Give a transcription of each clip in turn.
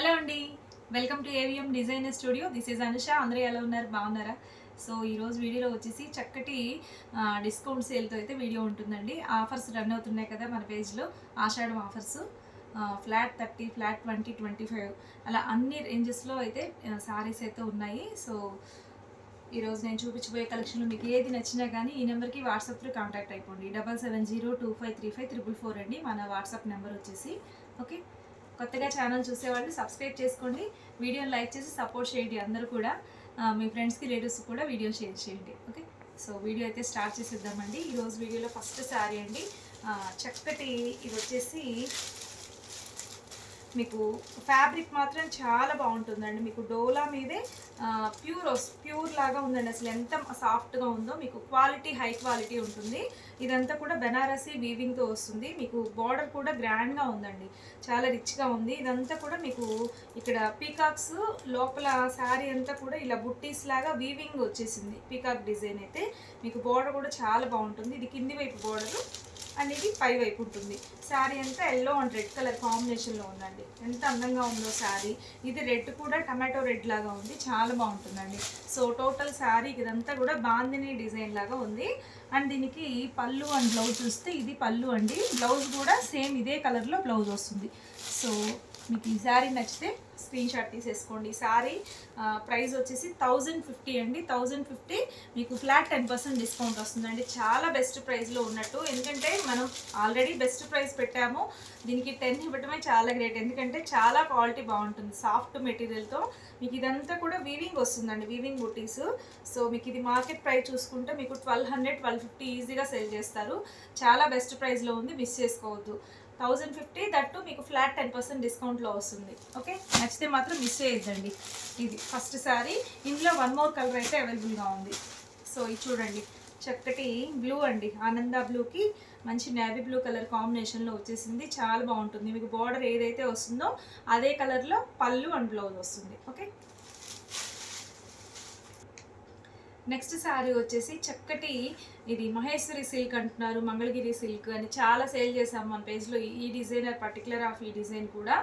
Hello అండి. Welcome to AVM designer studio. This is Anusha అందరూ ఎలా ఉన్నారు? బాగున్నారా? సో ఈరోజు వీడియోలో వచ్చేసి చక్కటి డిస్కౌంట్ సేల్తో అయితే వీడియో ఉంటుందండి. ఆఫర్స్ రన్ అవుతున్నాయి కదా మన పేజ్లో Ashadam offers flat thirty flat twenty twenty five అలా అన్ని రేంజెస్లో అయితే సారీస్ అయితే ఉన్నాయి. సో ఈరోజు నేను చూపించబోయే కలెక్షన్లో మీకు ఏది నచ్చినా కానీ ఈ నెంబర్కి వాట్సాప్లో కాంటాక్ట్ అయిపోండి. Double seven zero two five three five triple four అండి. మన వాట్సాప్ నెంబర్ వచ్చేసి ఓకే కొత్తగా ఛానల్ చూసేవాళ్ళు సబ్స్క్రైబ్ చేసుకోండి. వీడియోని లైక్ చేసి సపోర్ట్ చేయండి అందరూ కూడా. మీ ఫ్రెండ్స్కి రిలేటివ్స్ కూడా వీడియో షేర్ చేయండి. ఓకే? సో వీడియో అయితే స్టార్ట్ చేసేద్దామండి. ఈరోజు వీడియోలో ఫస్ట్ శారీ అండి. చక్కటి ఇది వచ్చేసి మీకు ఫ్యాబ్రిక్ మాత్రం చాలా బాగుంటుందండి. మీకు డోలా మీదే ప్యూర్ ప్యూర్ లాగా ఉందండి. అసలు ఎంత సాఫ్ట్గా ఉందో మీకు క్వాలిటీ హై క్వాలిటీ ఉంటుంది. ఇదంతా కూడా బెనారసీ వీవింగ్తో వస్తుంది. మీకు బార్డర్ కూడా గ్రాండ్గా ఉందండి. చాలా రిచ్గా ఉంది. ఇదంతా కూడా మీకు ఇక్కడ పీకాక్స్ లోపల శారీ అంతా కూడా ఇలా బుట్టీస్ లాగా వీవింగ్ వచ్చేసింది. పీకాక్ డిజైన్ అయితే మీకు బార్డర్ కూడా చాలా బాగుంటుంది. ఇది కింది వైపు బార్డరు అనేది పై వైపు ఉంటుంది. శారీ అంతా ఎల్లో అండ్ రెడ్ కలర్ కాంబినేషన్లో ఉందండి. ఎంత అందంగా ఉందో శారీ. ఇది రెడ్ కూడా టమాటో రెడ్ లాగా ఉంది. చాలా బాగుంటుందండి. సో టోటల్ శారీ ఇదంతా కూడా బాందిని డిజైన్ లాగా ఉంది. అండ్ దీనికి పళ్ళు అండ్ బ్లౌజ్ చూస్తే ఇది పళ్ళు అండి. బ్లౌజ్ కూడా సేమ్ ఇదే కలర్లో బ్లౌజ్ వస్తుంది. సో మీకు ఈ శారీ నచ్చితే స్క్రీన్ షాట్ తీసేసుకోండి. సారీ ప్రైస్ వచ్చేసి థౌజండ్ ఫిఫ్టీ అండి. థౌజండ్ ఫిఫ్టీ మీకు ఫ్లాట్ టెన్ పర్సెంట్ డిస్కౌంట్ వస్తుందండి. చాలా బెస్ట్ ప్రైస్లో ఉన్నట్టు. ఎందుకంటే మనం ఆల్రెడీ బెస్ట్ ప్రైస్ పెట్టాము. దీనికి టెన్ ఇవ్వటమే చాలా గ్రేట్. ఎందుకంటే చాలా క్వాలిటీ బాగుంటుంది సాఫ్ట్ మెటీరియల్తో. మీకు ఇదంతా కూడా వీవింగ్ వస్తుందండి వీవింగ్ బుటీస్. సో మీకు ఇది మార్కెట్ ప్రైస్ చూసుకుంటే మీకు ట్వెల్వ్ హండ్రెడ్ ట్వెల్వ్ ఫిఫ్టీ ఈజీగా సేల్ చేస్తారు. చాలా బెస్ట్ ప్రైస్లో ఉంది. మిస్ చేసుకోవద్దు. థౌజండ్ ఫిఫ్టీ దట్టు మీకు ఫ్లాట్ టెన్ పర్సెంట్ డిస్కౌంట్లో వస్తుంది. ఓకే? నచ్చితే మాత్రం మిస్ చేయొద్దండి. ఇది ఫస్ట్ సారీ. ఇందులో వన్ మోర్ కలర్ అయితే అవైలబుల్గా ఉంది. సో ఇది చూడండి. చక్కటి బ్లూ అండి. ఆనంద బ్లూకి మంచి నేవీ బ్లూ కలర్ కాంబినేషన్లో వచ్చేసింది. చాలా బాగుంటుంది. మీకు బార్డర్ ఏదైతే వస్తుందో అదే కలర్లో పళ్ళు అండ్ బ్లౌజ్ వస్తుంది. ఓకే? నెక్స్ట్ శారీ వచ్చేసి చక్కటి ఇది మహేశ్వరి సిల్క్ అంటున్నారు మంగళగిరి సిల్క్ అని చాలా సేల్ చేసాం మన పేజ్లో. ఈ డిజైనర్ పర్టికులర్ ఆఫ్ ఈ డిజైన్ కూడా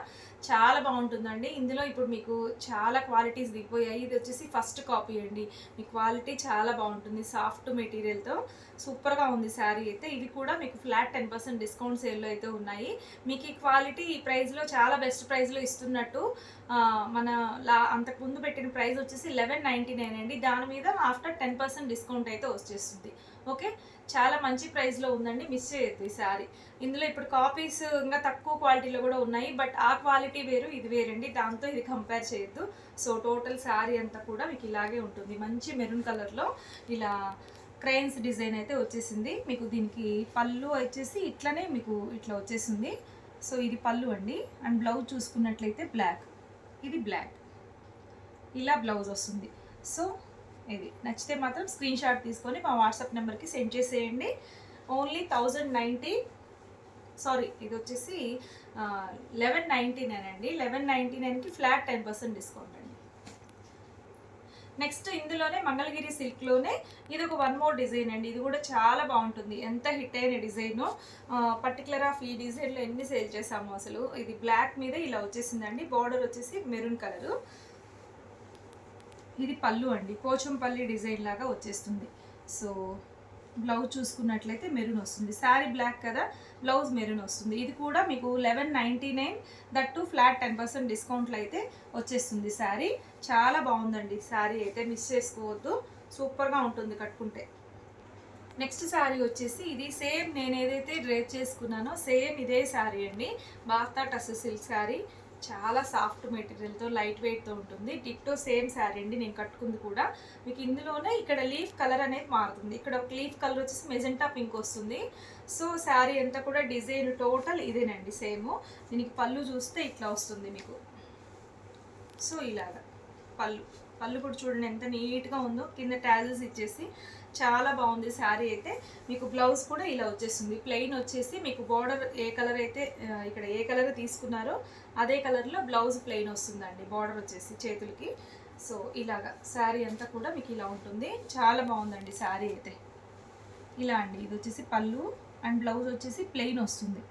చాలా బాగుంటుందండి. ఇందులో ఇప్పుడు మీకు చాలా క్వాలిటీస్ దిగిపోయాయి. ఇది వచ్చేసి ఫస్ట్ కాపీ అండి. మీ క్వాలిటీ చాలా బాగుంటుంది సాఫ్ట్ మెటీరియల్తో సూపర్గా ఉంది శారీ అయితే. ఇవి కూడా మీకు ఫ్లాట్ టెన్ పర్సెంట్ డిస్కౌంట్ సేల్లో అయితే ఉన్నాయి. మీకు ఈ క్వాలిటీ ఈ ప్రైస్లో చాలా బెస్ట్ ప్రైస్లో ఇస్తున్నట్టు మన లా అంతకు ముందు పెట్టిన ప్రైస్ వచ్చేసి లెవెన్ నైంటీ నైన్ అండి. దాని మీద ఆఫ్టర్ టెన్ పర్సెంట్ డిస్కౌంట్ అయితే వచ్చేస్తుంది. ఓకే? చాలా మంచి ప్రైస్లో ఉందండి. మిస్ చేయొద్దు ఈ శారీ ఇందులో ఇప్పుడు కాపీస్ ఇంకా తక్కువ క్వాలిటీలో కూడా ఉన్నాయి. బట్ ఆ క్వాలిటీ వేరు ఇది వేరండి. దాంతో ఇది కంపేర్ చేయొద్దు. సో టోటల్ శారీ అంతా కూడా మీకు ఇలాగే ఉంటుంది. మంచి మెరూన్ కలర్లో ఇలా క్రైన్స్ డిజైన్ అయితే వచ్చేసింది. మీకు దీనికి పళ్ళు వచ్చేసి ఇట్లనే మీకు ఇట్లా వచ్చేసింది. సో ఇది పళ్ళు అండి. అండ్ బ్లౌజ్ చూసుకున్నట్లయితే బ్లాక్ ఇది బ్లాక్ ఇలా బ్లౌజ్ వస్తుంది. సో ఇది. నచ్చితే మాత్రం స్క్రీన్ షాట్ తీసుకొని మా వాట్సాప్ నెంబర్కి సెండ్ చేసేయండి. ఓన్లీ థౌజండ్ నైంటీ సారీ ఇది వచ్చేసి లెవెన్ నైంటీ నైన్ అండి. లెవెన్ నైంటీ నైన్కి ఫ్లాట్ టెన్ పర్సెంట్ డిస్కౌంట్ అండి. నెక్స్ట్ ఇందులోనే మంగళగిరి సిల్క్లోనే ఇది ఒక వన్ మోర్ డిజైన్ అండి. ఇది కూడా చాలా బాగుంటుంది. ఎంత హిట్ అయిన డిజైన్. పర్టికులర్ ఆఫ్ ఈ డిజైన్లో ఎన్ని సేల్ చేసాము అసలు. ఇది బ్లాక్ మీద ఇలా వచ్చేసిందండి. బార్డర్ వచ్చేసి మెరూన్ కలరు. ఇది పళ్ళు అండి. పోచంపల్లి డిజైన్ లాగా వచ్చేస్తుంది. సో బ్లౌజ్ చూసుకున్నట్లయితే మెరూన్ వస్తుంది. శారీ బ్లాక్ కదా బ్లౌజ్ మెరూన్ వస్తుంది. ఇది కూడా మీకు eleven ninety nine that too flat ten percent డిస్కౌంట్లో అయితే వచ్చేస్తుంది శారీ. చాలా బాగుందండి శారీ అయితే మిస్ చేసుకోవద్దు. సూపర్గా ఉంటుంది కట్టుకుంటే. నెక్స్ట్ శారీ వచ్చేసి ఇది సేమ్ నేను ఏదైతే డ్రేప్ చేసుకున్నానో సేమ్ ఇదే శారీ అండి. బాతా టస్ సిల్క్ శారీ. చాలా సాఫ్ట్ మెటీరియల్తో లైట్ వెయిట్తో ఉంటుంది. టిక్టో సేమ్ శారీ అండి నేను కట్టుకుంది కూడా. మీకు ఇందులోనే ఇక్కడ లీఫ్ కలర్ అనేది మారుతుంది. ఇక్కడ ఒక లీఫ్ కలర్ వచ్చేసి మెజెంటా పింక్ వస్తుంది. సో శారీ అంతా కూడా డిజైన్ టోటల్ ఇదేనండి సేమ్. దీనికి పళ్ళు చూస్తే ఇట్లా వస్తుంది మీకు. సో ఇలాగా. పళ్ళు. పళ్ళు కూడా చూడండి ఎంత నీట్గా ఉందో. కింద ట్యాజెస్ ఇచ్చేసి చాలా బాగుంది శారీ అయితే. మీకు బ్లౌజ్ కూడా ఇలా వచ్చేస్తుంది ప్లెయిన్ వచ్చేసి మీకు బార్డర్ ఏ కలర్ అయితే ఇక్కడ ఏ కలర్ తీసుకున్నారో అదే కలర్లో బ్లౌజ్ ప్లెయిన్ వస్తుందండి బార్డర్ వచ్చేసి చేతులకి. సో ఇలాగా శారీ అంతా కూడా మీకు ఇలా ఉంటుంది. చాలా బాగుందండి శారీ అయితే. ఇలా అండి ఇది వచ్చేసి పళ్ళు అండ్ బ్లౌజ్ వచ్చేసి ప్లెయిన్ వస్తుంది.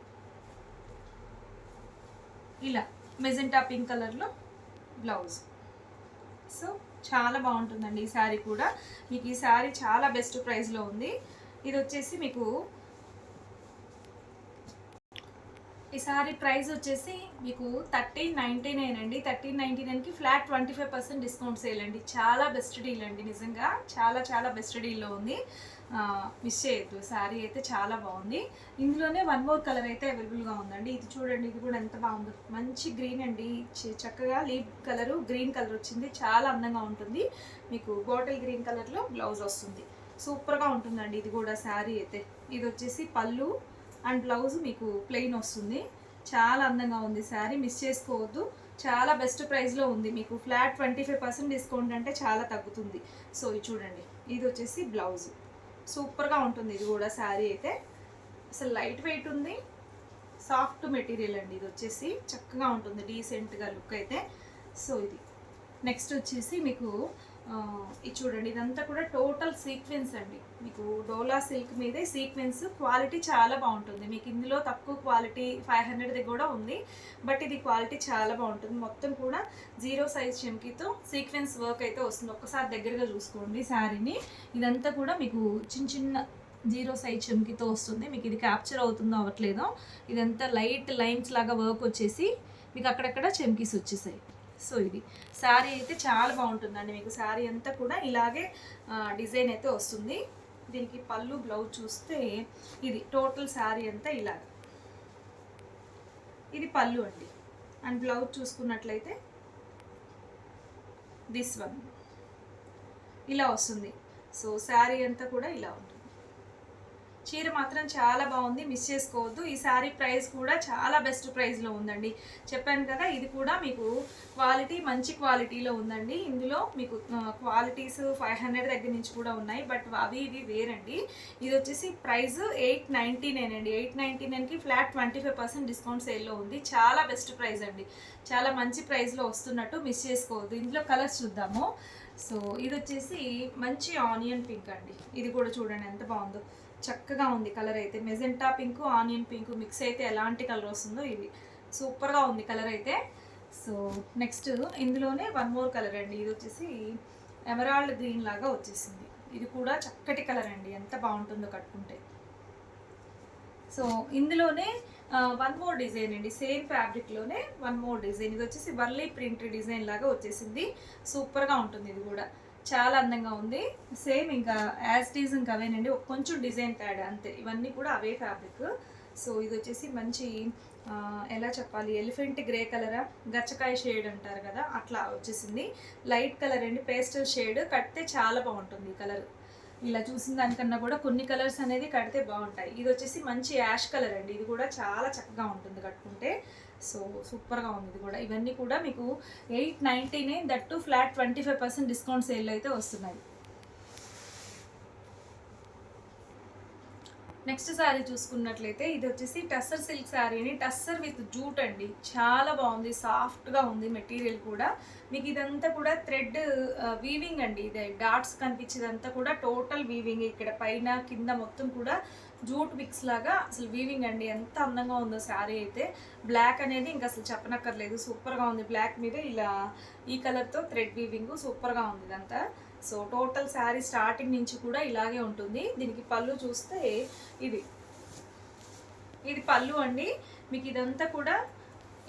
ఇలా మెజెంటా పింక్ కలర్లో బ్లౌజ్. సో చాలా బాగుంటుందండి ఈ శారీ కూడా. మీకు ఈ శారీ చాలా బెస్ట్ ప్రైస్లో ఉంది. ఇది వచ్చేసి మీకు ఈ సారీ ప్రైస్ వచ్చేసి మీకు థర్టీన్ నైంటీ నైన్ అండి. థర్టీన్ నైంటీ నైన్కి flat twenty five percent discount sale అండి. చాలా బెస్ట్ డీల్ అండి నిజంగా. చాలా చాలా బెస్ట్ డీల్లో ఉంది. మిస్ చేయొద్దు. శారీ అయితే చాలా బాగుంది. ఇందులోనే వన్ మోర్ కలర్ అయితే అవైలబుల్గా ఉందండి. ఇది చూడండి ఇది కూడా ఎంత బాగుందో. మంచి గ్రీన్ అండి. చ- చక్కగా లీప్ కలరు గ్రీన్ కలర్ వచ్చింది. చాలా అందంగా ఉంటుంది. మీకు బాటిల్ గ్రీన్ కలర్లో బ్లౌజ్ వస్తుంది. సూపర్గా ఉంటుందండి ఇది కూడా శారీ అయితే. ఇది వచ్చేసి పళ్ళు అండ్ బ్లౌజ్ మీకు ప్లెయిన్ వస్తుంది. చాలా అందంగా ఉంది శారీ. మిస్ చేసుకోవద్దు. చాలా బెస్ట్ ప్రైస్లో ఉంది. మీకు flat twenty five percent discount అంటే చాలా తగ్గుతుంది. సో ఇది చూడండి. ఇది వచ్చేసి బ్లౌజ్ సూపర్గా ఉంటుంది ఇది కూడా శారీ అయితే. అసలు లైట్ వెయిట్ ఉంది. సాఫ్ట్ మెటీరియల్ అండి ఇది వచ్చేసి. చక్కగా ఉంటుంది డీసెంట్గా లుక్ అయితే. సో ఇది. నెక్స్ట్ వచ్చేసి మీకు ఇది చూడండి ఇదంతా కూడా టోటల్ సీక్వెన్స్ అండి. మీకు డోలా సిల్క్ మీదే సీక్వెన్స్ క్వాలిటీ చాలా బాగుంటుంది. మీకు ఇందులో తక్కువ క్వాలిటీ ఫైవ్ హండ్రెడ్ది కూడా ఉంది బట్ ఇది క్వాలిటీ చాలా బాగుంటుంది. మొత్తం కూడా జీరో సైజ్ చెంకీతో సీక్వెన్స్ వర్క్ అయితే వస్తుంది. ఒక్కసారి దగ్గరగా చూసుకోండి శారీని. ఇదంతా కూడా మీకు చిన్న చిన్న జీరో సైజ్ చెంకితో వస్తుంది. మీకు ఇది క్యాప్చర్ అవుతుందో అవ్వట్లేదో ఇదంతా లైట్ లైన్స్ లాగా వర్క్ వచ్చేసి మీకు అక్కడక్కడ చెంకీస్ వచ్చేసాయి. సో ఇది. శారీ అయితే చాలా బాగుంటుందండి మీకు. శారీ అంతా కూడా ఇలాగే డిజైన్ అయితే వస్తుంది. దీనికి పళ్ళు బ్లౌజ్ చూస్తే ఇది టోటల్ శారీ అంతా ఇలాగ. ఇది పళ్ళు అండి. అండ్ బ్లౌజ్ చూసుకున్నట్లయితే దిస్ వన్. ఇలా వస్తుంది. సో శారీ అంతా కూడా ఇలా ఉంటుంది. చీర మాత్రం చాలా బాగుంది మిస్ చేసుకోవద్దు. ఈ శారీ ప్రైస్ కూడా చాలా బెస్ట్ ప్రైస్లో ఉందండి. చెప్పాను కదా ఇది కూడా మీకు క్వాలిటీ మంచి క్వాలిటీలో ఉందండి. ఇందులో మీకు క్వాలిటీస్ ఫైవ్ హండ్రెడ్ దగ్గర నుంచి కూడా ఉన్నాయి. బట్ అవి ఇవి వేరండి. ఇది వచ్చేసి ప్రైస్ ఎయిట్ నైంటీ నైన్ అండి. ఎయిట్ నైంటీ నైన్కి flat twenty five percent discount సేల్లో ఉంది. చాలా బెస్ట్ ప్రైస్ అండి. చాలా మంచి ప్రైస్లో వస్తున్నట్టు మిస్ చేసుకోవద్దు. ఇందులో కలర్స్ చూద్దాము. సో ఇది వచ్చేసి మంచి ఆనియన్ పింక్ అండి. ఇది కూడా చూడండి ఎంత బాగుందో. చక్కగా ఉంది కలర్ అయితే. Magenta pink onion pink mix అయితే ఎలాంటి కలర్ వస్తుందో ఇది సూపర్గా ఉంది కలర్ అయితే. సో నెక్స్ట్ ఇందులోనే వన్ మోర్ కలర్ అండి. ఇది వచ్చేసి ఎమరాల్డ్ గ్రీన్ లాగా వచ్చేసింది. ఇది కూడా చక్కటి కలర్ అండి. ఎంత బాగుంటుందో కట్టుకుంటే. సో ఇందులోనే వన్ మోర్ డిజైన్ అండి. సేమ్ ఫ్యాబ్రిక్లోనే వన్ మోర్ డిజైన్. ఇది వచ్చేసి వర్లీ ప్రింట్ డిజైన్ లాగా వచ్చేసింది. సూపర్గా ఉంటుంది ఇది కూడా. చాలా అందంగా ఉంది. సేమ్ ఇంకా యాజ్ టీజ్ ఇంకా అవేనండి. కొంచెం డిజైన్ తేడా అంతే. ఇవన్నీ కూడా అవే ఫ్యాబ్రిక్ సో ఇది వచ్చేసి మంచి ఎలా చెప్పాలి? ఎలిఫెంట్ గ్రే కలరా గచ్చకాయ షేడ్ అంటారు కదా? అట్లా వచ్చేసింది. లైట్ కలర్ అండి. పేస్టల్ షేడ్ కడితే చాలా బాగుంటుంది ఈ కలర్ ఇలా చూసిన దానికన్నా కూడా కొన్ని కలర్స్ అనేది కడితే బాగుంటాయి. ఇది వచ్చేసి మంచి యాష్ కలర్ అండి. ఇది కూడా చాలా చక్కగా ఉంటుంది కట్టుకుంటే. సో సూపర్గా ఉంది ఇది కూడా. ఇవన్నీ కూడా మీకు eight ninety that too flat twenty five percent discount sale అయితే వస్తున్నాయి. నెక్స్ట్ శారీ చూసుకున్నట్లయితే ఇది వచ్చేసి టస్సర్ సిల్క్ శారీ అని టస్సర్ విత్ జూట్ అండి. చాలా బాగుంది సాఫ్ట్గా ఉంది మెటీరియల్ కూడా. మీకు ఇదంతా కూడా థ్రెడ్ వీవింగ్ uh, అండి. ఇది డాట్స్ కనిపించేదంతా కూడా టోటల్ వీవింగ్ ఇక్కడ పైన కింద మొత్తం కూడా జూట్ మిక్స్ లాగా అసలు వీవింగ్ అండి. ఎంత అందంగా ఉందో శారీ అయితే. బ్లాక్ అనేది ఇంకా అసలు చెప్పనక్కర్లేదు. సూపర్గా ఉంది బ్లాక్ మీద. ఇలా ఈ కలర్తో థ్రెడ్ వీవింగ్ సూపర్గా ఉంది ఇదంతా. సో టోటల్ శారీ స్టార్టింగ్ నుంచి కూడా ఇలాగే ఉంటుంది. దీనికి పళ్ళు చూస్తే ఇది. ఇది పళ్ళు అండి. మీకు ఇదంతా కూడా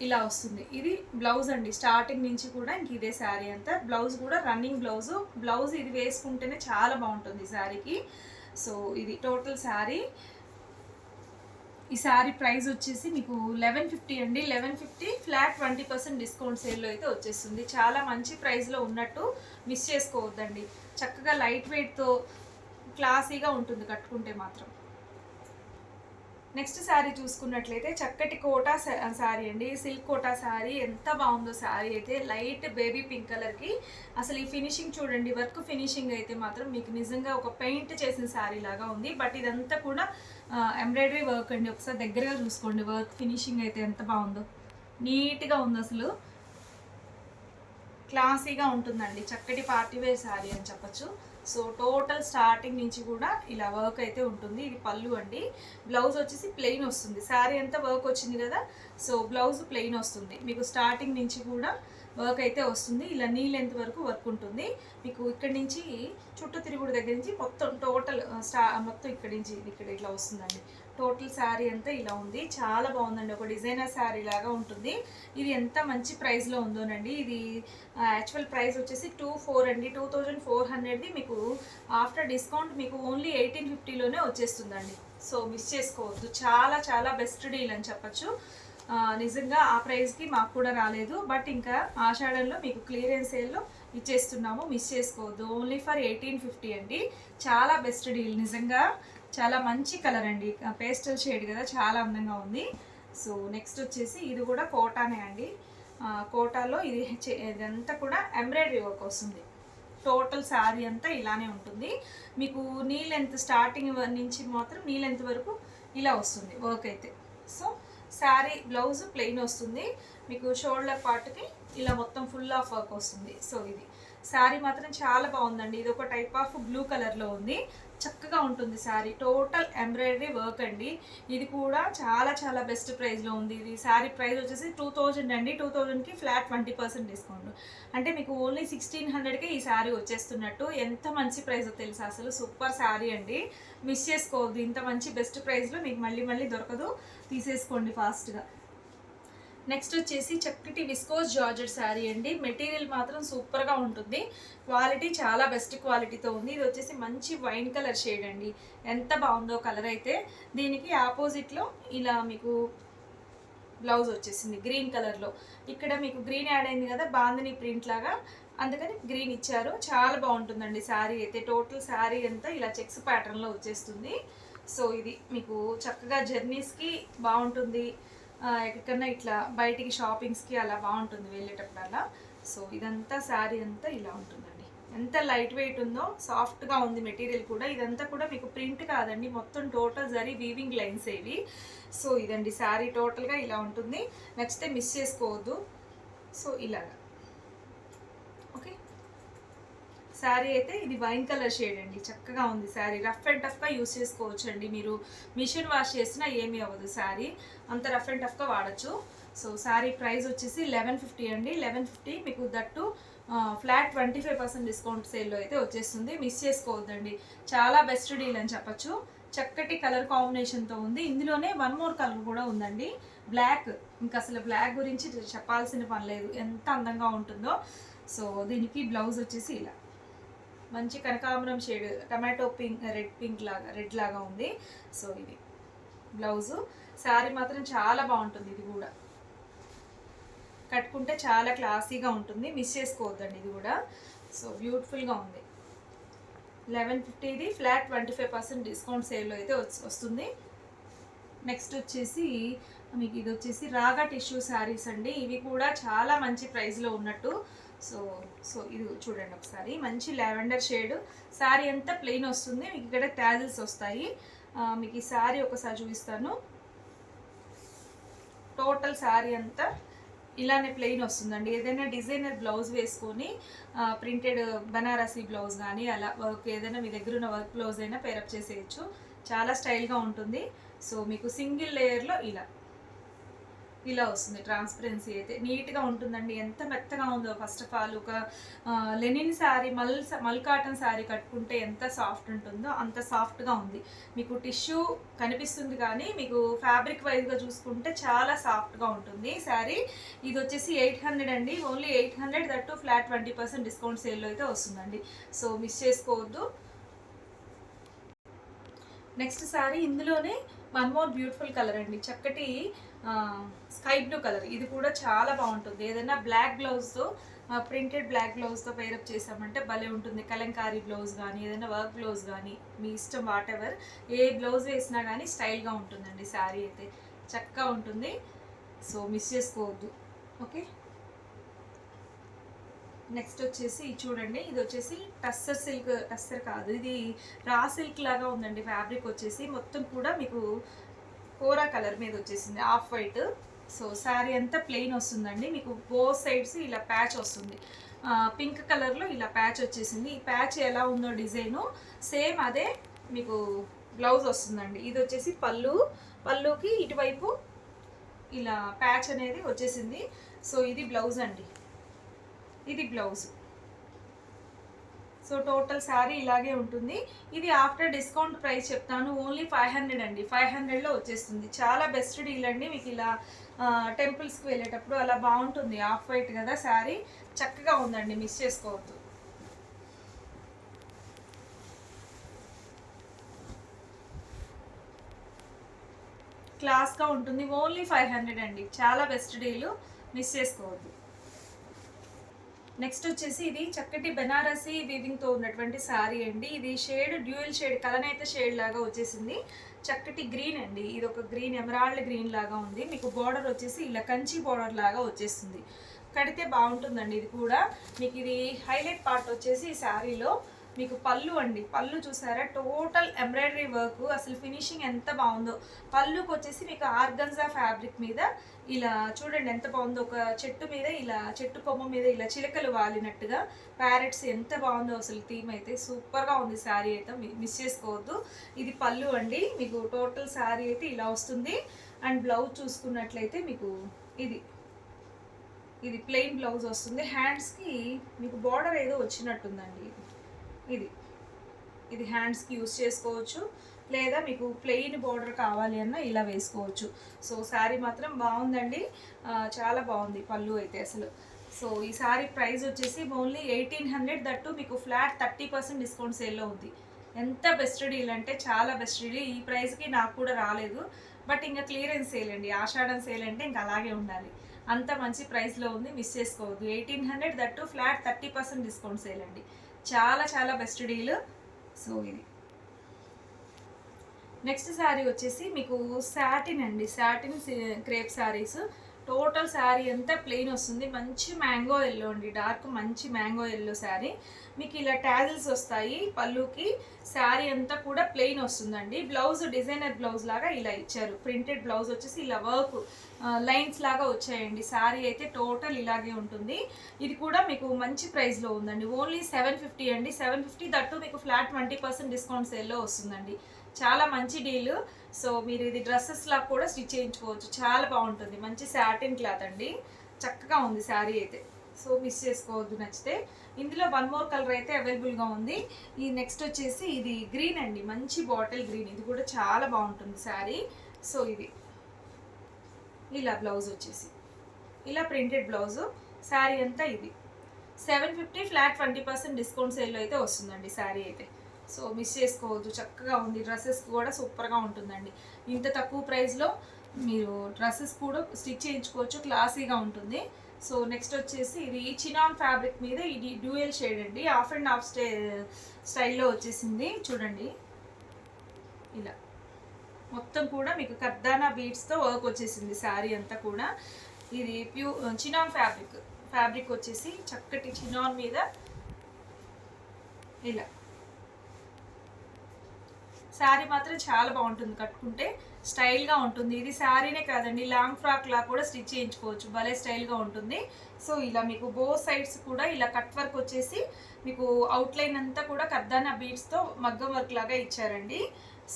ఇలా వస్తుంది. ఇది బ్లౌజ్ అండి. స్టార్టింగ్ నుంచి కూడా ఇంక ఇదే శారీ అంతా. బ్లౌజ్ కూడా రన్నింగ్ బ్లౌజ్ బ్లౌజ్ ఇది వేసుకుంటేనే చాలా బాగుంటుంది ఈ శారీకి. సో ఇది టోటల్ శారీ ఈ శారీ ప్రైస్ వచ్చేసి మీకు లెవెన్ ఫిఫ్టీ అండి. Eleven fifty flat twenty percent discount సేల్లో అయితే వచ్చేస్తుంది. చాలా మంచి ప్రైస్లో ఉన్నట్టు మిస్ చేసుకోవద్దండి. చక్కగా లైట్ వెయిట్తో క్లాసీగా ఉంటుంది కట్టుకుంటే మాత్రం. నెక్స్ట్ శారీ చూసుకున్నట్లయితే చక్కటి కోటా శారీ అండి. సిల్క్ కోటా శారీ. ఎంత బాగుందో శారీ అయితే. లైట్ బేబీ పింక్ కలర్కి అసలు ఈ ఫినిషింగ్ చూడండి. వర్క్ ఫినిషింగ్ అయితే మాత్రం మీకు నిజంగా ఒక పెయింట్ చేసిన శారీ లాగా ఉంది. బట్ ఇదంతా కూడా ఎంబ్రాయిడరీ వర్క్ అండి. ఒకసారి దగ్గరగా చూసుకోండి. వర్క్ ఫినిషింగ్ అయితే ఎంత బాగుందో. నీట్గా ఉంది అసలు. క్లాసీగా ఉంటుందండి. చక్కటి పార్టీ వేర్ శారీ అని చెప్పొచ్చు. సో టోటల్ స్టార్టింగ్ నుంచి కూడా ఇలా వర్క్ అయితే ఉంటుంది. ఇది పళ్ళు అండి. బ్లౌజ్ వచ్చేసి ప్లెయిన్ వస్తుంది. శారీ అంతా వర్క్ వచ్చింది కదా? సో బ్లౌజ్ ప్లెయిన్ వస్తుంది. మీకు స్టార్టింగ్ నుంచి కూడా వర్క్ అయితే వస్తుంది. ఇలా నీ లెంత్ వరకు వర్క్ ఉంటుంది. మీకు ఇక్కడి నుంచి చుట్టూ తిరుగుడు దగ్గర నుంచి మొత్తం టోటల్ స్టా మొత్తం ఇక్కడి నుంచి ఇక్కడ ఇట్లా వస్తుందండి. టోటల్ శారీ అంతా ఇలా ఉంది. చాలా బాగుందండి. ఒక డిజైనర్ శారీ లాగా ఉంటుంది. ఇది ఎంత మంచి ప్రైస్లో ఉందోనండి. ఇది యాక్చువల్ ప్రైస్ వచ్చేసి టూ ఫోర్ అండి. టూ థౌజండ్ ఫోర్ హండ్రెడ్ది మీకు ఆఫ్టర్ డిస్కౌంట్ మీకు ఓన్లీ ఎయిటీన్ ఫిఫ్టీలోనే వచ్చేస్తుందండి. సో మిస్ చేసుకోవద్దు. చాలా చాలా బెస్ట్ డీల్ అని చెప్పచ్చు. నిజంగా ఆ ప్రైస్కి మాకు కూడా రాలేదు. బట్ ఇంకా ఆషాఢంలో మీకు క్లియరెన్స్ సేల్లో ఇచ్చేస్తున్నాము. మిస్ చేసుకోవద్దు. ఓన్లీ ఫర్ ఎయిటీన్ ఫిఫ్టీ అండి. చాలా బెస్ట్ డీల్. నిజంగా చాలా మంచి కలర్ అండి. పేస్టల్ షేడ్ కదా చాలా అందంగా ఉంది. సో నెక్స్ట్ వచ్చేసి ఇది కూడా కోటానే అండి. కోటాలో ఇది ఇదంతా కూడా ఎంబ్రాయిడరీ వర్క్ వస్తుంది. టోటల్ శారీ అంతా ఇలానే ఉంటుంది. మీకు నీ లెంత్ స్టార్టింగ్ నుంచి మాత్రం నీ లెంత్ వరకు ఇలా వస్తుంది వర్క్ అయితే. సో శారీ బ్లౌజ్ ప్లెయిన్ వస్తుంది. మీకు షోల్డర్ పార్ట్కి ఇలా మొత్తం ఫుల్ ఆఫ్ వర్క్ వస్తుంది. సో ఇది. శారీ మాత్రం చాలా బాగుందండి. ఇది ఒక టైప్ ఆఫ్ బ్లూ కలర్లో ఉంది. చక్కగా ఉంటుంది శారీ. టోటల్ ఎంబ్రాయిడరీ వర్క్ అండి. ఇది కూడా చాలా చాలా బెస్ట్ ప్రైస్లో ఉంది. ఇది శారీ ప్రైస్ వచ్చేసి టూ థౌజండ్ అండి. టూ థౌజండ్కి ఫ్లాట్ ట్వంటీ పర్సెంట్ డిస్కౌంట్ అంటే మీకు ఓన్లీ సిక్స్టీన్ హండ్రెడ్కే ఈ శారీ వచ్చేస్తున్నట్టు ఎంత మంచి ప్రైస్ తెలుసా అసలు? సూపర్ శారీ అండి. మిస్ చేసుకోవద్దు. ఇంత మంచి బెస్ట్ ప్రైస్లో మీకు మళ్ళీ మళ్ళీ దొరకదు. తీసేసుకోండి ఫాస్ట్గా నెక్స్ట్ వచ్చేసి చక్కటి విస్కోస్ జార్జెట్ శారీ అండి. మెటీరియల్ మాత్రం సూపర్గా ఉంటుంది. క్వాలిటీ చాలా బెస్ట్ క్వాలిటీతో ఉంది. ఇది వచ్చేసి మంచి వైన్ కలర్ షేడ్ అండి. ఎంత బాగుందో కలర్ అయితే దీనికి ఆపోజిట్లో ఇలా మీకు బ్లౌజ్ వచ్చేసింది గ్రీన్ కలర్లో. ఇక్కడ మీకు గ్రీన్ యాడ్ అయింది కదా బాందిని ప్రింట్ లాగా. అందుకని గ్రీన్ ఇచ్చారు. చాలా బాగుంటుందండి శారీ అయితే. టోటల్ శారీ అంతా ఇలా చెక్స్ ప్యాటర్న్లో వచ్చేస్తుంది. సో ఇది మీకు చక్కగా జర్నీస్కి బాగుంటుంది. ఎక్కడికన్నా ఇట్లా బయటికి షాపింగ్స్కి అలా బాగుంటుంది వెళ్ళేటప్పుడల్లా. సో ఇదంతా శారీ అంతా ఇలా ఉంటుందండి. ఎంత లైట్ వెయిట్ ఉందో సాఫ్ట్గా ఉంది మెటీరియల్ కూడా. ఇదంతా కూడా మీకు ప్రింట్ కాదండి. మొత్తం టోటల్ జరీ వీవింగ్ లైన్స్ ఇవి సో ఇదండి శారీ టోటల్గా ఇలా ఉంటుంది. నచ్చితే మిస్ చేసుకోవద్దు. సో ఇలాగా ఓకే శారీ అయితే ఇది వైన్ కలర్ షేడ్ అండి. చక్కగా ఉంది శారీ. రఫ్ అండ్ టఫ్గా యూస్ చేసుకోవచ్చు అండి మీరు మిషన్ వాష్ చేసినా ఏమీ అవ్వదు శారీ. అంత రఫ్ అండ్ టఫ్గా వాడచ్చు. సో శారీ ప్రైస్ వచ్చేసి లెవెన్ ఫిఫ్టీ అండి. లెవెన్ ఫిఫ్టీ మీకు that too flat twenty five percent discount సేల్లో అయితే వచ్చేస్తుంది. మిస్ చేసుకోవద్దండి. చాలా బెస్ట్ డీల్ అని చెప్పచ్చు. చక్కటి కలర్ కాంబినేషన్తో ఉంది. ఇందులోనే వన్ మోర్ కలర్ కూడా ఉందండి. బ్లాక్. ఇంకా అసలు బ్లాక్ గురించి చెప్పాల్సిన పని లేదు. ఎంత అందంగా ఉంటుందో. సో దీనికి బ్లౌజ్ వచ్చేసి ఇలా. మంచి కనకాంబరం shade tomato pink red pink లాగా రెడ్ లాగా ఉంది. సో ఇది బ్లౌజు. శారీ మాత్రం చాలా బాగుంటుంది ఇది కూడా. కట్టుకుంటే చాలా క్లాసీగా ఉంటుంది. మిస్ చేసుకోవద్దండి ఇది కూడా. సో బ్యూటిఫుల్గా ఉంది. Eleven ఫిఫ్టీది flat twenty five percent discount సేల్లో అయితే వస్తుంది. నెక్స్ట్ వచ్చేసి మీకు ఇది వచ్చేసి రాగా టిష్యూ శారీస్ అండి. ఇవి కూడా చాలా మంచి ప్రైస్లో ఉన్నట్టు సో సో ఇది చూడండి ఒకసారి. మంచి లావెండర్ షేడ్. శారీ అంతా ప్లెయిన్ వస్తుంది. మీకు ఇక్కడ ట్యాజిల్స్ వస్తాయి. మీకు ఈ శారీ ఒకసారి చూపిస్తాను. టోటల్ శారీ అంతా ఇలానే ప్లెయిన్ వస్తుందండి. ఏదైనా డిజైనర్ బ్లౌజ్ వేసుకొని ప్రింటెడ్ బనారసీ బ్లౌజ్ కానీ అలా వర్క్ ఏదైనా మీ దగ్గర ఉన్న వర్క్ బ్లౌజ్ అయినా పేరప్ చేసేయచ్చు. చాలా స్టైల్గా ఉంటుంది. సో మీకు సింగిల్ లేయర్లో ఇలా. ఇలా వస్తుంది ట్రాన్స్పరెన్సీ అయితే. నీట్గా ఉంటుందండి. ఎంత మెత్తగా ఉందో ఫస్ట్ ఆఫ్ ఆల్ ఒక linen sari mulmul cotton sari కట్టుకుంటే ఎంత సాఫ్ట్ ఉంటుందో అంత సాఫ్ట్గా ఉంది. మీకు టిష్యూ కనిపిస్తుంది కానీ మీకు ఫ్యాబ్రిక్ వైజ్గా చూసుకుంటే చాలా సాఫ్ట్గా ఉంటుంది శారీ ఇది వచ్చేసి ఎయిట్ హండ్రెడ్ అండి. Only eight hundred that too flat twenty percent discount సేల్లో అయితే వస్తుందండి. సో మిస్ చేసుకోవద్దు. నెక్స్ట్ శారీ ఇందులోనే వన్ మోర్ బ్యూటిఫుల్ కలర్ అండి. చక్కటి స్కై బ్లూ కలర్. ఇది కూడా చాలా బాగుంటుంది. ఏదైనా బ్లాక్ బ్లౌజ్తో ప్రింటెడ్ బ్లాక్ బ్లౌజ్తో పేరప్ చేసామంటే భలే ఉంటుంది. కలంకారీ బ్లౌజ్ కానీ ఏదైనా వర్క్ బ్లౌజ్ కానీ మీ ఇష్టం వాట్ ఎవర్ ఏ బ్లౌజ్ వేసినా కానీ స్టైల్గా ఉంటుందండి శారీ అయితే. చక్కగా ఉంటుంది. సో మిస్ చేసుకోవద్దు. ఓకే నెక్స్ట్ వచ్చేసి ఇది చూడండి. ఇది వచ్చేసి టస్సర్ సిల్క్ టస్సర్ కాదు. ఇది రా సిల్క్ లాగా ఉందండి. ఫ్యాబ్రిక్ వచ్చేసి మొత్తం కూడా మీకు కోరా కలర్ మీద వచ్చేసింది. Off white. సో శారీ అంతా ప్లెయిన్ వస్తుందండి. మీకు బో సైడ్స్ ఇలా ప్యాచ్ వస్తుంది. పింక్ కలర్లో ఇలా ప్యాచ్ వచ్చేసింది. ఈ ప్యాచ్ ఎలా ఉందో డిజైను సేమ్ అదే మీకు బ్లౌజ్ వస్తుందండి. ఇది వచ్చేసి పళ్ళు. పళ్ళుకి ఇటువైపు ఇలా ప్యాచ్ అనేది వచ్చేసింది. సో ఇది బ్లౌజ్ అండి. ఇది బ్లౌజ్ సో టోటల్ శారీ ఇలాగే ఉంటుంది. ఇది ఆఫ్టర్ డిస్కౌంట్ ప్రైస్ చెప్తాను. ఓన్లీ ఫైవ్ హండ్రెడ్ అండి. ఫైవ్ హండ్రెడ్లో వచ్చేస్తుంది. చాలా బెస్ట్ డీల్ అండి. మీకు ఇలా టెంపుల్స్కి వెళ్ళేటప్పుడు అలా బాగుంటుంది. ఆఫ్ వైట్ కదా శారీ. చక్కగా ఉందండి. మిస్ చేసుకోవద్దు. క్లాస్గా ఉంటుంది. ఓన్లీ ఫైవ్ హండ్రెడ్ అండి. చాలా బెస్ట్ డీలు మిస్ చేసుకోవద్దు. నెక్స్ట్ వచ్చేసి ఇది చక్కటి బెనారసి వీవింగ్తో ఉన్నటువంటి శారీ అండి. ఇది షేడ్ డ్యూయల్ షేడ్ కలనైతే షేడ్ లాగా వచ్చేసింది. చక్కటి గ్రీన్ అండి. ఇది ఒక గ్రీన్ ఎమరాల్డ్ గ్రీన్ లాగా ఉంది. మీకు బార్డర్ వచ్చేసి ఇలా కంచి బార్డర్ లాగా వచ్చేస్తుంది. కడితే బాగుంటుందండి ఇది కూడా. మీకు ఇది హైలైట్ పార్ట్ వచ్చేసి ఈ శారీలో మీకు పళ్ళు అండి. పళ్ళు చూసారా? టోటల్ ఎంబ్రాయిడరీ వర్క్ అసలు ఫినిషింగ్ ఎంత బాగుందో. పళ్ళుకి వచ్చేసి మీకు ఆర్గన్జా ఫ్యాబ్రిక్ మీద ఇలా చూడండి ఎంత బాగుందో. ఒక చెట్టు మీద ఇలా చెట్టు కొమ్మ మీద ఇలా చిలకలు వాలినట్టుగా ప్యారెట్స్ ఎంత బాగుందో అసలు థీమ్ అయితే సూపర్గా ఉంది శారీ అయితే. మిస్ చేసుకోవద్దు. ఇది పళ్ళు అండి. మీకు టోటల్ శారీ అయితే ఇలా వస్తుంది. అండ్ బ్లౌజ్ చూసుకున్నట్లయితే మీకు ఇది. ఇది ప్లెయిన్ బ్లౌజ్ వస్తుంది. హ్యాండ్స్కి మీకు బార్డర్ ఏదో వచ్చినట్టుందండి. ఇది. ఇది హ్యాండ్స్కి యూస్ చేసుకోవచ్చు. లేదా మీకు ప్లెయిన్ బార్డర్ కావాలి అన్న ఇలా వేసుకోవచ్చు. సో శారీ మాత్రం బాగుందండి. చాలా బాగుంది పళ్ళు అయితే అసలు. సో ఈ శారీ ప్రైస్ వచ్చేసి only eighteen hundred that too మీకు ఫ్లాట్ థర్టీ పర్సెంట్ డిస్కౌంట్ సేల్లో ఉంది. ఎంత బెస్ట్ డీల్ అంటే చాలా బెస్ట్ డీల్ ఈ ప్రైస్కి నాకు కూడా రాలేదు. బట్ ఇంకా క్లియరెన్స్ సేల్ అండి. ఆషాఢం సేల్ అంటే ఇంకా అలాగే ఉండాలి. అంత మంచి ప్రైస్లో ఉంది. మిస్ చేసుకోవద్దు. Eighteen hundred that too flat thirty percent discount sale అండి. చాలా చాలా బెస్ట్ డీల్ సో ఇది. నెక్స్ట్ శారీ వచ్చేసి మీకు శాటిన్ అండి. Satin crepe saris total sari అంతా ప్లెయిన్ వస్తుంది. మంచి మ్యాంగో ఎల్లో అండి. డార్క్ మంచి మ్యాంగో ఎల్లో శారీ. మీకు ఇలా ట్యాజిల్స్ వస్తాయి పళ్ళుకి. శారీ అంతా కూడా ప్లెయిన్ వస్తుందండి. బ్లౌజ్ డిజైనర్ బ్లౌజ్ లాగా ఇలా ఇచ్చారు. ప్రింటెడ్ బ్లౌజ్ వచ్చేసి ఇలా వర్క్ లైన్స్ లాగా వచ్చాయండి. శారీ అయితే టోటల్ ఇలాగే ఉంటుంది. ఇది కూడా మీకు మంచి ప్రైస్లో ఉందండి. ఓన్లీ సెవెన్ ఫిఫ్టీ అండి. సెవెన్ ఫిఫ్టీ దట్టు మీకు ఫ్లాట్ ట్వంటీ పర్సెంట్ డిస్కౌంట్ సేల్లో వస్తుందండి. చాలా మంచి డీల్. సో మీరు ఇది డ్రెస్సెస్ లా కూడా స్టిచ్ చేయించుకోవచ్చు. చాలా బాగుంటుంది. మంచి శాటిన్ క్లాత్ అండి. చక్కగా ఉంది శారీ అయితే. సో మిస్ చేసుకోవద్దు నచ్చితే. ఇందులో వన్ మోర్ కలర్ అయితే అవైలబుల్గా ఉంది. ఈ నెక్స్ట్ వచ్చేసి ఇది గ్రీన్ అండి. మంచి బాటిల్ గ్రీన్ ఇది కూడా చాలా బాగుంటుంది శారీ. సో ఇది. ఇలా బ్లౌజ్ వచ్చేసి. ఇలా ప్రింటెడ్ బ్లౌజు శారీ అంతా ఇది. Seven fifty flat twenty percent discount సేల్లో అయితే వస్తుందండి శారీ అయితే. సో మిస్ చేసుకోవద్దు. చక్కగా ఉంది డ్రెస్సెస్ కూడా సూపర్గా ఉంటుందండి. ఇంత తక్కువ ప్రైస్లో మీరు డ్రెస్సెస్ కూడా స్టిచ్ చేయించుకోవచ్చు. క్లాసీగా ఉంటుంది. సో నెక్స్ట్ వచ్చేసి ఇది చినాన్ ఫ్యాబ్రిక్ మీద ఇది డ్యూయల్ షేడ్ అండి. ఆఫ్ అండ్ ఆఫ్ స్టే స్టైల్లో వచ్చేసింది. చూడండి. ఇలా. మొత్తం కూడా మీకు కర్దానా బీడ్స్తో వర్క్ వచ్చేసింది శారీ అంతా కూడా. ఇది ప్యూ చినాన్ ఫ్యాబ్రిక్. ఫ్యాబ్రిక్ వచ్చేసి చక్కటి చినాన్ మీద. ఇలా. శారీ మాత్రం చాలా బాగుంటుంది. కట్టుకుంటే స్టైల్గా ఉంటుంది. ఇది శారీనే కాదండి లాంగ్ ఫ్రాక్లా కూడా స్టిచ్ చేయించుకోవచ్చు. భలే స్టైల్గా ఉంటుంది. సో ఇలా మీకు బో సైడ్స్ కూడా ఇలా కట్ వర్క్ వచ్చేసి మీకు అవుట్లైన్ అంతా కూడా కర్దాన బీడ్స్తో మగ్గం వర్క్ లాగా ఇచ్చారండి.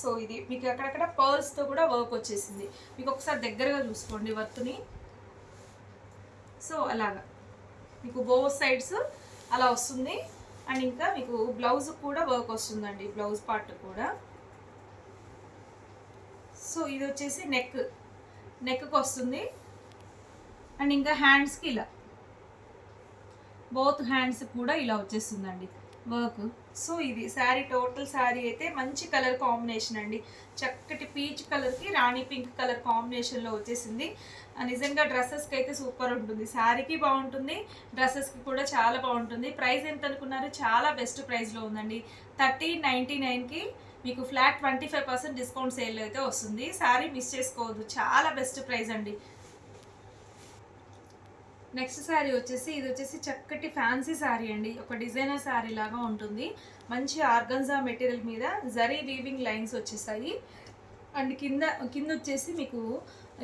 సో ఇది మీకు అక్కడక్కడ పర్ల్స్తో కూడా వర్క్ వచ్చేసింది. మీకు ఒకసారి దగ్గరగా చూసుకోండి వర్క్ని సో అలాగా. మీకు బో సైడ్స్ అలా వస్తుంది. అండ్ ఇంకా మీకు బ్లౌజ్ కూడా వర్క్ వస్తుందండి బ్లౌజ్ పార్ట్ కూడా. సో ఇది వచ్చేసి నెక్ నెక్కి వస్తుంది. అండ్ ఇంకా హ్యాండ్స్కి ఇలా. బోత్ హ్యాండ్స్ కూడా ఇలా వచ్చేస్తుందండి. వర్క్ సో ఇది శారీ టోటల్ శారీ అయితే మంచి కలర్ కాంబినేషన్ అండి. చక్కటి పీచ్ కలర్కి రాణి పింక్ కలర్ కాంబినేషన్లో వచ్చేసింది. నిజంగా డ్రెస్సెస్కి అయితే సూపర్ ఉంటుంది. శారీకి బాగుంటుంది. డ్రెస్సెస్కి కూడా చాలా బాగుంటుంది. ప్రైస్ ఎంత అనుకున్నారు? చాలా బెస్ట్ ప్రైస్లో ఉందండి. థర్టీ నైంటీ నైన్కి మీకు flat twenty five percent discount sale అయితే వస్తుంది. శారీ మిస్ చేసుకోవద్దు. చాలా బెస్ట్ ప్రైస్ అండి. నెక్స్ట్ శారీ వచ్చేసి ఇది వచ్చేసి చక్కటి ఫ్యాన్సీ శారీ అండి. ఒక డిజైనర్ శారీ లాగా ఉంటుంది. మంచి ఆర్గన్జా మెటీరియల్ మీద జరీ వీవింగ్ లైన్స్ వచ్చేసాయి. అండ్ కింద కింద వచ్చేసి మీకు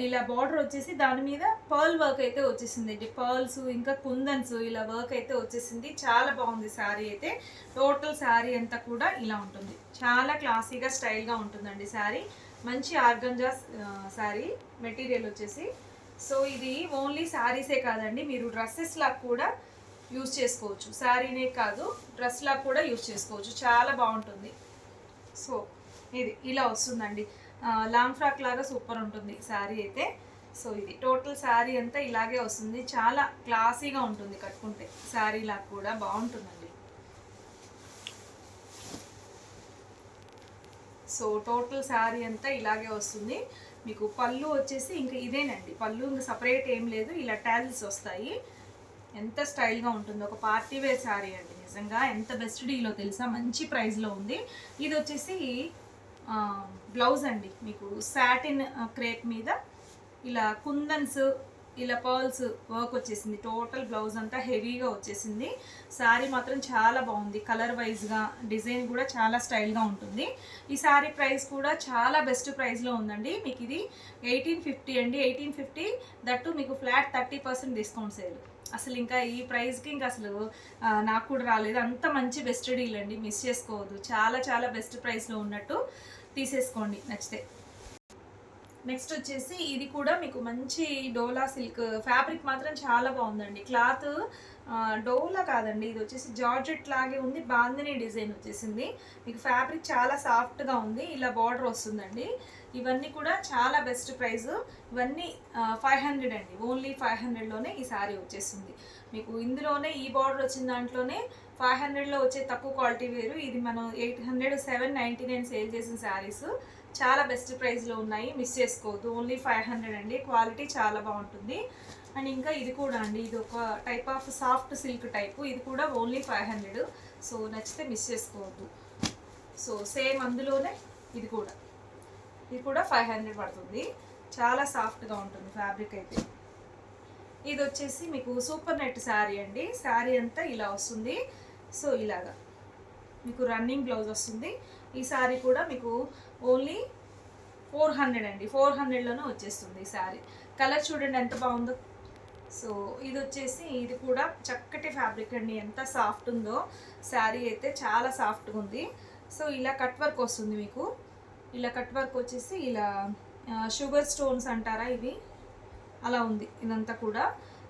ఇలా బార్డర్ వచ్చేసి దాని మీద పర్ల్ వర్క్ అయితే వచ్చేసింది అండి పర్ల్స్ ఇంకా కుందన్స్ ఇలా వర్క్ అయితే వచ్చేసింది. చాలా బాగుంది శారీ అయితే. టోటల్ శారీ అంతా కూడా ఇలా ఉంటుంది. చాలా క్లాసీగా స్టైల్గా ఉంటుందండి శారీ మంచి ఆర్గంజా శారీ మెటీరియల్ వచ్చేసి. సో ఇది ఓన్లీ శారీసే కాదండి. మీరు డ్రెస్సెస్ లాగా కూడా యూజ్ చేసుకోవచ్చు. శారీనే కాదు డ్రెస్ లాగా కూడా యూజ్ చేసుకోవచ్చు. చాలా బాగుంటుంది. సో ఇది ఇలా వస్తుందండి. లాంగ్ ఫ్రాక్ లాగా సూపర్ ఉంటుంది శారీ అయితే. సో ఇది టోటల్ శారీ అంతా ఇలాగే వస్తుంది. చాలా క్లాసీగా ఉంటుంది కట్టుకుంటే. శారీ లాగా కూడా బాగుంటుందండి. సో టోటల్ శారీ అంతా ఇలాగే వస్తుంది. మీకు పళ్ళు వచ్చేసి ఇంకా ఇదేనండి. పళ్ళు ఇంకా సపరేట్ ఏం లేదు. ఇలా టాల్స్ వస్తాయి. ఎంత స్టైల్గా ఉంటుందో. ఒక పార్టీ వేర్ శారీ అండి. నిజంగా ఎంత బెస్ట్ డీలో తెలుసా? మంచి ప్రైస్లో ఉంది. ఇది వచ్చేసి బ్లౌజ్ అండి మీకు సాటిన్ క్రేప్ మీద ఇలా కుందన్స్ ఇలా పర్ల్స్ వర్క్ వచ్చేసింది. టోటల్ బ్లౌజ్ అంతా హెవీగా వచ్చేసింది. శారీ మాత్రం చాలా బాగుంది. కలర్ వైజ్గా డిజైన్ కూడా చాలా స్టైల్గా ఉంటుంది. ఈ శారీ ప్రైస్ కూడా చాలా బెస్ట్ ప్రైస్లో ఉందండి. మీకు ఇది ఎయిటీన్ ఫిఫ్టీ అండి. ఎయిటీన్ ఫిఫ్టీ దట్టు మీకు flat thirty percent discount sale. అసలు ఇంకా ఈ ప్రైస్కి ఇంకా అసలు నాకు కూడా రాలేదు. అంత మంచి బెస్ట్ డీల్ అండి. మిస్ చేసుకోవద్దు. చాలా చాలా బెస్ట్ ప్రైస్లో ఉన్నట్టు. తీసేసుకోండి నచ్చితే. నెక్స్ట్ వచ్చేసి ఇది కూడా మీకు మంచి డోలా సిల్క్ ఫ్యాబ్రిక్ మాత్రం చాలా బాగుందండి. క్లాత్ డోలా కాదండి ఇది వచ్చేసి జార్జెట్ లాగే ఉంది బాందిని డిజైన్ వచ్చేసింది. మీకు ఫ్యాబ్రిక్ చాలా సాఫ్ట్గా ఉంది ఇలా బార్డర్ వస్తుందండి. ఇవన్నీ కూడా చాలా బెస్ట్ ప్రైస్ ఇవన్నీ ఫైవ్ హండ్రెడ్ అండి. ఓన్లీ ఫైవ్ హండ్రెడ్లోనే ఈ శారీ వచ్చేసింది మీకు ఇందులోనే ఈ బార్డర్ వచ్చిన దాంట్లోనే ఫైవ్ హండ్రెడ్లో వచ్చే తక్కువ క్వాలిటీ వేరు. ఇది మనం eight hundred seven ninety nine sale చేసిన శారీస్ చాలా బెస్ట్ ప్రైస్లో ఉన్నాయి. మిస్ చేసుకోవద్దు. ఓన్లీ ఫైవ్ హండ్రెడ్ అండి. క్వాలిటీ చాలా బాగుంటుంది. అండ్ ఇంకా ఇది కూడా అండి. ఇది ఒక type of soft silk type ఇది కూడా ఓన్లీ ఫైవ్ హండ్రెడ్ సో నచ్చితే మిస్ చేసుకోవద్దు. సో సేమ్ అందులోనే ఇది కూడా. ఇది కూడా ఫైవ్ హండ్రెడ్ పడుతుంది. చాలా సాఫ్ట్గా ఉంటుంది ఫ్యాబ్రిక్ అయితే. ఇది వచ్చేసి మీకు సూపర్ నెట్ శారీ అండి. శారీ అంతా ఇలా వస్తుంది. సో ఇలాగా. మీకు రన్నింగ్ బ్లౌజ్ వస్తుంది. ఈ శారీ కూడా మీకు ఓన్లీ ఫోర్ హండ్రెడ్ అండి. ఫోర్ హండ్రెడ్లోనే వచ్చేస్తుంది ఈ శారీ కలర్ చూడండి ఎంత బాగుందో. సో ఇది వచ్చేసి ఇది కూడా చక్కటి ఫ్యాబ్రిక్ అండి. ఎంత సాఫ్ట్ ఉందో. శారీ అయితే చాలా సాఫ్ట్గా ఉంది. సో ఇలా కట్ వర్క్ వస్తుంది మీకు. ఇలా కట్ వర్క్ వచ్చేసి ఇలా షుగర్ స్టోన్స్ అంటారా ఇవి? అలా ఉంది ఇదంతా కూడా.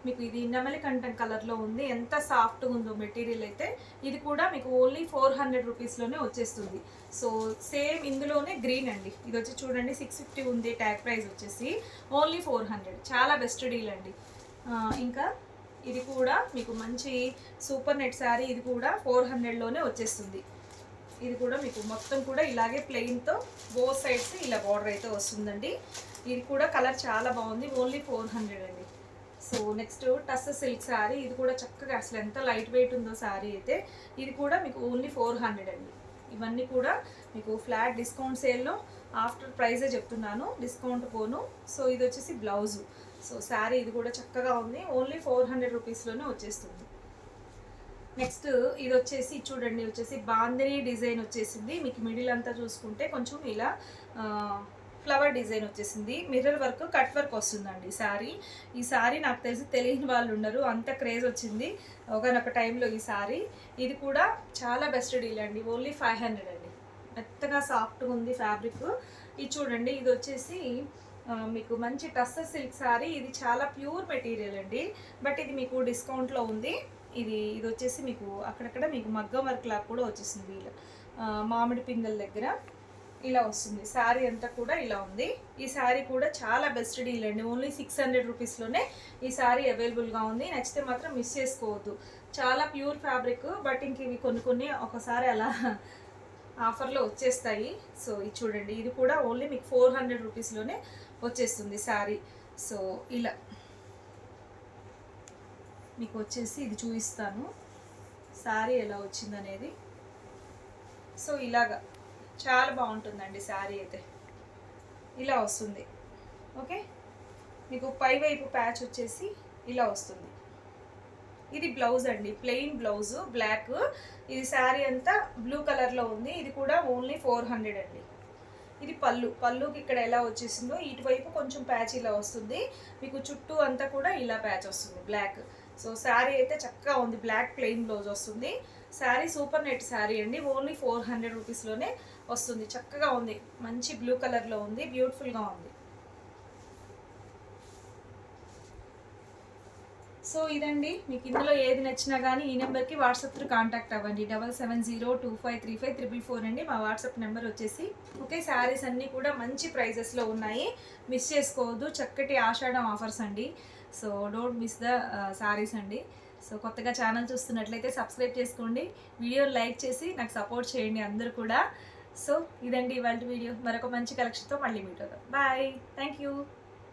మీకు ఇది నెమలి కంఠం కలర్లో ఉంది. ఎంత సాఫ్ట్గా ఉందో మెటీరియల్ అయితే ఇది కూడా మీకు ఓన్లీ ఫోర్ హండ్రెడ్ రూపీస్లోనే వచ్చేస్తుంది. సో సేమ్ ఇందులోనే గ్రీన్ అండి. ఇది వచ్చి చూడండి సిక్స్ ఫిఫ్టీ ఉంది ట్యాగ్ ప్రైస్ వచ్చేసి ఓన్లీ ఫోర్ హండ్రెడ్ చాలా బెస్ట్ డీల్ అండి. ఇంకా ఇది కూడా మీకు మంచి సూపర్ నెట్ శారీ ఇది కూడా ఫోర్ హండ్రెడ్లోనే వచ్చేస్తుంది. ఇది కూడా మీకు మొత్తం కూడా ఇలాగే ప్లెయిన్తో బో సైడ్స్ ఇలా బార్డర్ అయితే వస్తుందండి. ఇది కూడా కలర్ చాలా బాగుంది. ఓన్లీ ఫోర్ హండ్రెడ్ అండి. So next tussar silk sari ఇది కూడా చక్కగా అసలు ఎంత లైట్ వెయిట్ ఉందో శారీ అయితే ఇది కూడా మీకు ఓన్లీ ఫోర్ హండ్రెడ్ అండి. ఇవన్నీ కూడా మీకు ఫ్లాట్ డిస్కౌంట్ సేల్లో ఆఫ్టర్ ప్రైజే చెప్తున్నాను. డిస్కౌంట్ పోను. సో ఇది వచ్చేసి బ్లౌజు సో శారీ ఇది కూడా చక్కగా ఉంది. ఓన్లీ ఫోర్ హండ్రెడ్ రూపీస్లోనే వచ్చేస్తుంది. నెక్స్ట్ ఇది వచ్చేసి చూడండి వచ్చేసి బాందిని డిజైన్ వచ్చేసింది. మీకు మిడిల్ అంతా చూసుకుంటే కొంచెం ఇలా ఫ్లవర్ డిజైన్ వచ్చేసింది. మిర్రర్ వర్క్ కట్ వర్క్ వస్తుందండి శారీ ఈ శారీ నాకు తెలిసి తెలియని వాళ్ళు ఉండరు అంత క్రేజ్ వచ్చింది ఒకనొక టైంలో ఈ శారీ ఇది కూడా చాలా బెస్ట్ డీల్ అండి ఓన్లీ ఫైవ్ హండ్రెడ్ అండి. మెత్తగా సాఫ్ట్గా ఉంది ఫ్యాబ్రిక్. ఇది చూడండి ఇది వచ్చేసి మీకు మంచి టస్సర్ సిల్క్ శారీ ఇది చాలా ప్యూర్ మెటీరియల్ అండి బట్ ఇది మీకు డిస్కౌంట్లో ఉంది. ఇది ఇది వచ్చేసి మీకు అక్కడక్కడ మీకు మగ్గం వర్క్ లాగా కూడా వచ్చేసింది ఇలా మామిడి పిందెల దగ్గర ఇలా వస్తుంది. శారీ అంతా కూడా ఇలా ఉంది. ఈ శారీ కూడా చాలా బెస్ట్ డీల్ అండి. ఓన్లీ సిక్స్ హండ్రెడ్ రూపీస్లోనే ఈ శారీ అవైలబుల్గా ఉంది. నచ్చితే మాత్రం మిస్ చేసుకోవద్దు. చాలా ప్యూర్ ఫ్యాబ్రిక్ బట్ ఇంక ఇవి కొన్ని కొన్ని ఒకసారి అలా ఆఫర్లో వచ్చేస్తాయి. సో ఇది చూడండి. ఇది కూడా ఓన్లీ మీకు ఫోర్ హండ్రెడ్ రూపీస్లోనే వచ్చేస్తుంది శారీ. సో ఇలా. మీకు వచ్చేసి ఇది చూపిస్తాను. శారీ ఎలా వచ్చిందనేది. సో ఇలాగా చాలా బాగుంటుందండి శారీ అయితే. ఇలా వస్తుంది. ఓకే? మీకు పై వైపు ప్యాచ్ వచ్చేసి ఇలా వస్తుంది. ఇది బ్లౌజ్ అండి ప్లెయిన్ బ్లౌజ్ బ్లాక్. ఇది శారీ అంతా బ్లూ కలర్లో ఉంది. ఇది కూడా ఓన్లీ ఫోర్ హండ్రెడ్ అండి. ఇది పళ్ళు పళ్ళుకి ఇక్కడ ఎలా వచ్చేసిందో ఇటువైపు కొంచెం ప్యాచ్ ఇలా వస్తుంది. మీకు చుట్టూ అంతా కూడా ఇలా ప్యాచ్ వస్తుంది బ్లాక్. సో శారీ అయితే చక్కగా ఉంది బ్లాక్ ప్లెయిన్ బ్లౌజ్ వస్తుంది. శారీ సూపర్ నెట్ శారీ అండి ఓన్లీ ఫోర్ హండ్రెడ్ రూపీస్లోనే వస్తుంది. చక్కగా ఉంది మంచి బ్లూ కలర్లో ఉంది బ్యూటిఫుల్గా ఉంది. సో ఇదండి మీకు ఇందులో ఏది నచ్చినా కానీ ఈ నెంబర్కి వాట్సాప్ కాంటాక్ట్ అవ్వండి. Double seven zero two five three five triple four అండి మా వాట్సాప్ నెంబర్ వచ్చేసి. ఓకే శారీస్ అన్నీ కూడా మంచి ప్రైజెస్లో ఉన్నాయి. మిస్ చేసుకోవద్దు చక్కటి ఆషాఢం ఆఫర్స్ అండి. So don't miss the saris అండి. సో కొత్తగా ఛానల్ చూస్తున్నట్లయితే సబ్స్క్రైబ్ చేసుకోండి. వీడియో లైక్ చేసి నాకు సపోర్ట్ చేయండి అందరూ కూడా. సో ఇదండి ఇవాళ వీడియో. మరొక మంచి కలెక్షన్తో మళ్ళీ మీట్ అవుతాం బాయ్. Thank you